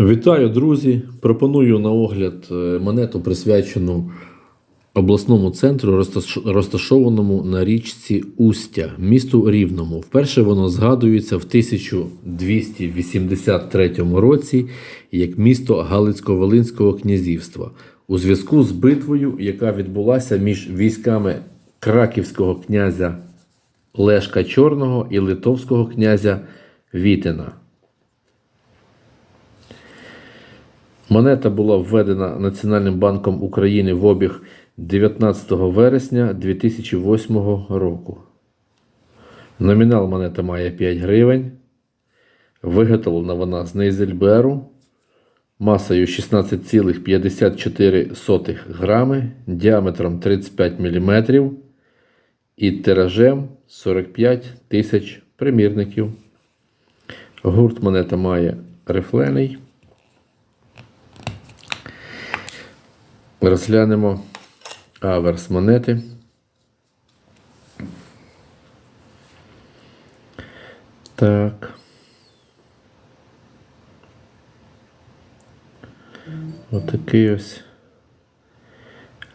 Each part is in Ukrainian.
Вітаю, друзі! Пропоную на огляд е, монету, присвячену обласному центру, розташованому на річці Устя, місту Рівному. Вперше воно згадується в 1283 році як місто Галицько-Волинського князівства у зв'язку з битвою, яка відбулася між військами краківського князя Лешка Чорного і литовського князя Вітина. Монета була введена Національним банком України в обіг 19 вересня 2008 року. Номінал монета має 5 гривень. Виготовлена вона з Нейзельберу масою 16,54 грами, діаметром 35 мм і тиражем 45 тисяч примірників. Гурт монета має рифлений. Розглянемо аверс монети. Так. Отакий ось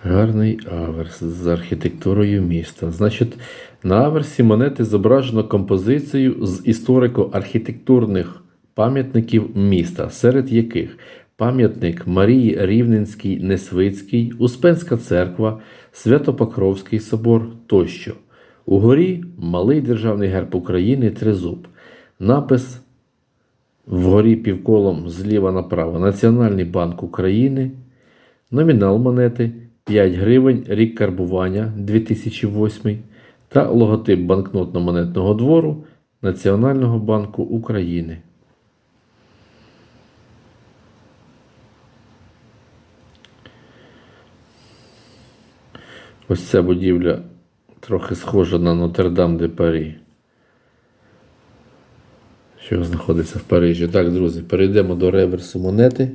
гарний аверс з архітектурою міста. Значить, на аверсі монети зображено композицію з історико-архітектурних пам'ятників міста, серед яких пам'ятник Марії Рівненській Несвицькій, Успенська церква, Святопокровський собор тощо. Угорі малий державний герб України Тризуб. Напис вгорі півколом зліва направо Національний банк України. Номінал монети 5 гривень, рік карбування 2008 та логотип банкнотно-монетного двору Національного банку України. Ось ця будівля трохи схожа на Нотр-Дам де Парі. Що знаходиться в Парижі. Так, друзі, перейдемо до реверсу монети.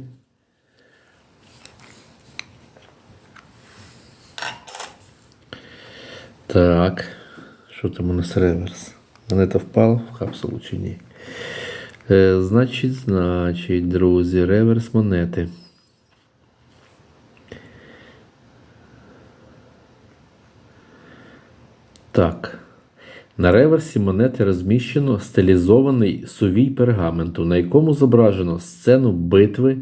Так, що там у нас реверс? Монета впала в капсулу чи ні? Е, значить, значить, друзі, реверс монети. Так. На реверсі монети розміщено стилізований сувій пергаменту, на якому зображено сцену битви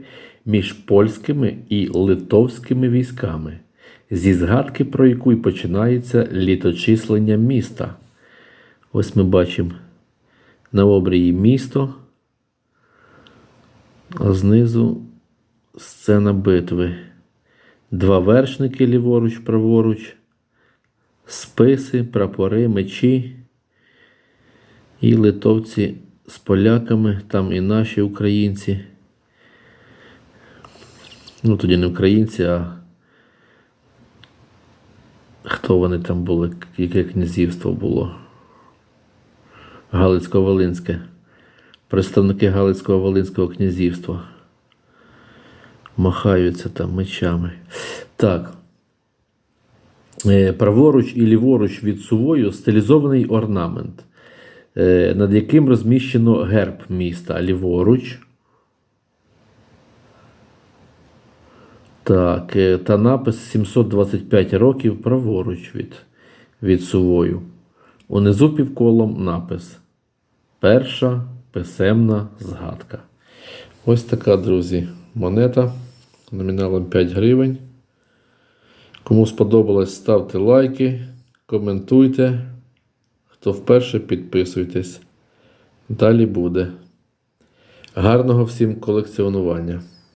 між польськими і литовськими військами, зі згадки про яку й починається літочислення міста. Ось ми бачимо на обрії місто, а знизу сцена битви. Два вершники ліворуч, праворуч списи, прапори, мечі. І литовці з поляками, там і наші українці. Ну, тоді не українці, а хто вони там були, яке князівство було? Галицько-Волинське. Представники Галицького-Волинського князівства. Махаються там мечами. Так. Е, Праворуч і ліворуч від сувою стилізований орнамент, е, над яким розміщено герб міста ліворуч. Так, е, та напис 725 років праворуч від, від сувою. Унизу півколом напис. Перша писемна згадка. Ось така, друзі, монета номіналом 5 гривень. Кому сподобалось, ставте лайки, коментуйте. Хто вперше, підписуйтесь. Далі буде. Гарного всім колекціонування!